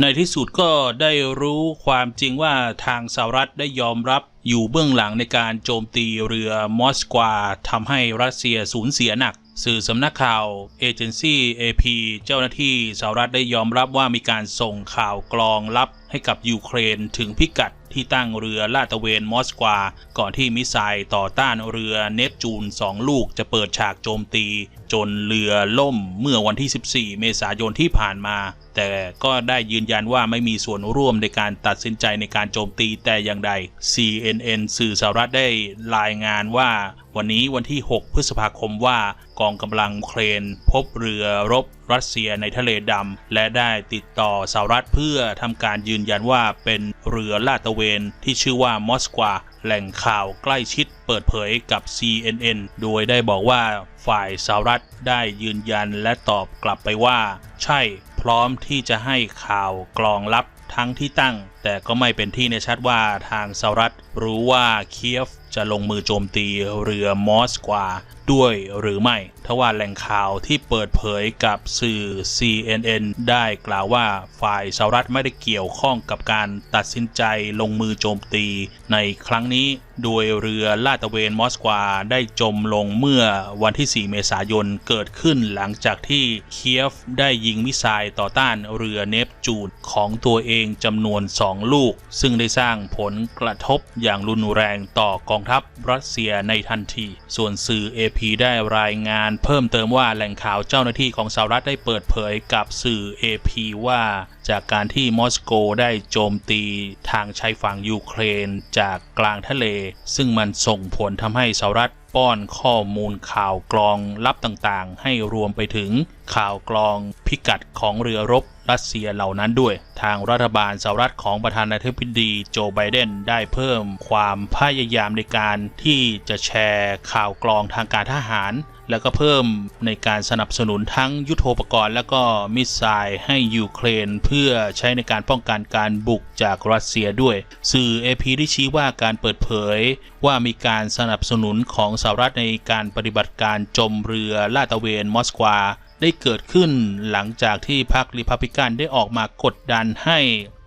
ในที่สุดก็ได้รู้ความจริงว่าทางสหรัฐได้ยอมรับอยู่เบื้องหลังในการโจมตีเรือมอสกวาทำให้รัสเซียสูญเสียหนัก สื่อสำนักข่าวเอเจนซี่ AP เจ้าหน้าที่สหรัฐได้ยอมรับว่ามีการส่งข่าวกรองลับให้กับยูเครนถึงพิกัดที่ตั้งเรือลาดตระเวนมอสกวา ก่อนที่มิสไซล์ต่อต้านเรือเนปจูน2ลูกจะเปิดฉากโจมตี จนเรือล่มเมื่อวันที่ 14 เมษายนที่ผ่านมา แต่ก็ได้ยืนยันว่าไม่มีส่วนร่วมในการตัดสินใจในการโจมตีแต่อย่างใด CNN สื่อสหรัฐได้รายงานว่า วันนี้วันที่ 6 พฤษภาคมว่ากองกำลังเครน พบเรือรบรัสเซียในทะเลดำ และได้ติดต่อสหรัฐเพื่อทำการยืนยันว่าเป็นเรือลาดตระเวนที่ชื่อว่ามอสกวาแหล่งข่าวใกล้ชิดเปิดเผยกับ CNN โดยได้บอกว่าฝ่ายสหรัฐได้ยืนยันและตอบกลับไปว่า ใช่พร้อมที่จะให้ข่าวกรองลับทั้งที่ตั้ง แต่ก็ไม่เป็นที่แน่ชัดว่าทางสหรัฐรู้ว่าเคียฟจะลงมือโจมตีเรือมอสกวาด้วยหรือไม่ ทว่าแหล่งข่าวที่เปิดเผยกับสื่อ CNN ได้กล่าวว่าฝ่ายสหรัฐไม่ได้เกี่ยวข้องกับการตัดสินใจลงมือโจมตีในครั้งนี้ โดยเรือลาดตระเวนมอสกวาได้จมลงเมื่อวันที่ 4 เมษายนเกิดขึ้นหลังจากที่เคียฟได้ยิงมิสไซล์ต่อต้านเรือเนปจูนของตัวเองจำนวน 2ลูก ซึ่งได้สร้างผลกระทบอย่างรุนแรงต่อกองทัพรัสเซียในทันที ส่วนสื่อ AP ได้รายงานเพิ่มเติมว่าแหล่งข่าวเจ้าหน้าที่ของสหรัฐได้เปิดเผยกับสื่อ AP ว่า จากการที่มอสโกได้โจมตีทางชายฝั่งยูเครนจากกลางทะเล ซึ่งมันส่งผลทำให้สหรัฐ ป้อนข้อมูลข่าวกรองลับต่างๆ ให้รวมไปถึงข่าวกรองพิกัดของเรือรบรัสเซียเหล่านั้นด้วย ทางรัฐบาลสหรัฐของประธานาธิบดีโจไบเดนได้เพิ่มความพยายามในการที่จะแชร์ข่าวกรองทางการทหาร แล้วก็เพิ่มในการสนับสนุนทั้งยุโทโธปกรณ์ และก็มิสไซล์ให้ยูเครน เพื่อใช้ในการป้องกันการบุกจากรัสเซียด้วย สื่อเอพีได้ชี้ว่าการเปิดเผย ว่ามีการสนับสนุนของสหรัฐในการปฏิบัติการจมเรือลาดตระเวนมอสกวาได้เกิดขึ้นหลังจากที่พรรคริพับลิกันได้ออกมากดดันให้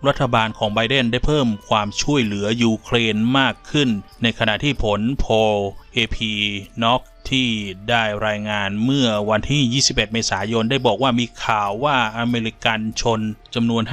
รัฐบาลของไบเดนได้เพิ่มความช่วยเหลือยูเครนมากขึ้น ในขณะที่ผลโพล AP น็อกที่ได้รายงานเมื่อวันที่ 21 เมษายนได้บอกว่ามีข่าวว่าอเมริกันชนจำนวน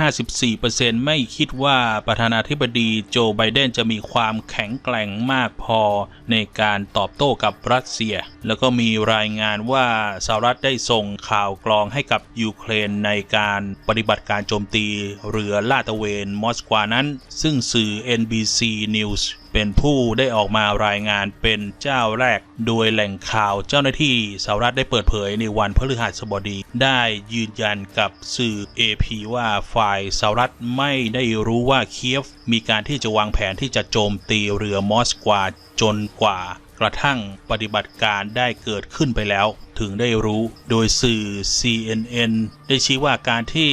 54%ไม่คิดว่าประธานาธิบดีโจไบเดนจะมีความแข็งแกร่งมากพอในการตอบโต้กับรัสเซีย แล้วก็มีรายงานว่าสหรัฐได้ส่งข่าวกรองให้กับยูเครนในการปฏิบัติการโจมตีเรือลาดตระเวนมอสกวานั้น ซึ่งสื่อ NBC News เป็นผู้ได้ออกมารายงานเป็นเจ้าแรก โดยแหล่งข่าวเจ้าหน้าที่สหรัฐได้เปิดเผยในวันพฤหัสบดี ได้ยืนยันกับสื่อ AP ว่าฝ่ายสหรัฐไม่ได้รู้ว่าเคียฟ มีการที่จะวางแผนที่จะโจมตีเรือมอสกวาจนกว่ากระทั่งปฏิบัติการได้เกิดขึ้นไปแล้ว ถึงได้รู้ โดยสื่อ CNN ได้ชี้ว่าการที่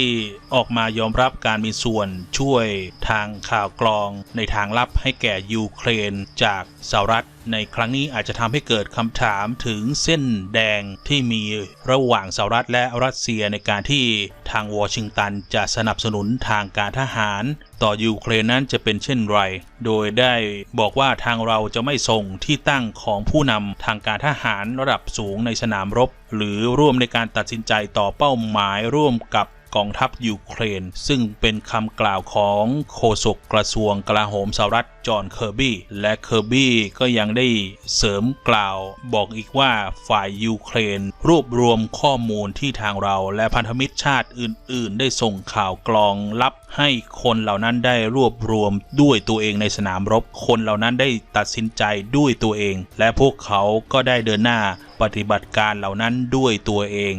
ออกมายอมรับการมีส่วนช่วยทางข่าวกรอง ในทางลับให้แก่ยูเครนจากสหรัฐในครั้งนี้อาจจะทำให้เกิดคำถามถึงเส้นแดงที่มีระหว่างสหรัฐและรัสเซียในการที่ทางวอชิงตันจะสนับสนุนทางการทหาร ต่อยูเครนนั้นจะเป็นเช่นไร โดยได้บอกว่าทางเราจะไม่ส่งที่ตั้งของผู้นำทางการทหารระดับสูงในสนามรบ หรือร่วมในการตัดสินใจต่อเป้าหมายร่วมกับ กองทัพยูเครน ซึ่งเป็นคำกล่าวของโฆษกกระทรวงกลาโหมสหรัฐจอห์นเคอร์บี้และเคอร์บี้ก็ยังได้เสริมกล่าวบอกอีกว่าฝ่ายยูเครน รวบรวมข้อมูลที่ทางเราและพันธมิตรชาติอื่น ๆ ได้ส่งข่าวกรองลับให้คนเหล่านั้นได้รวบรวมด้วยตัวเองในสนามรบ คนเหล่านั้นได้ตัดสินใจด้วยตัวเอง และพวกเขาก็ได้เดินหน้าปฏิบัติการเหล่านั้นด้วยตัวเอง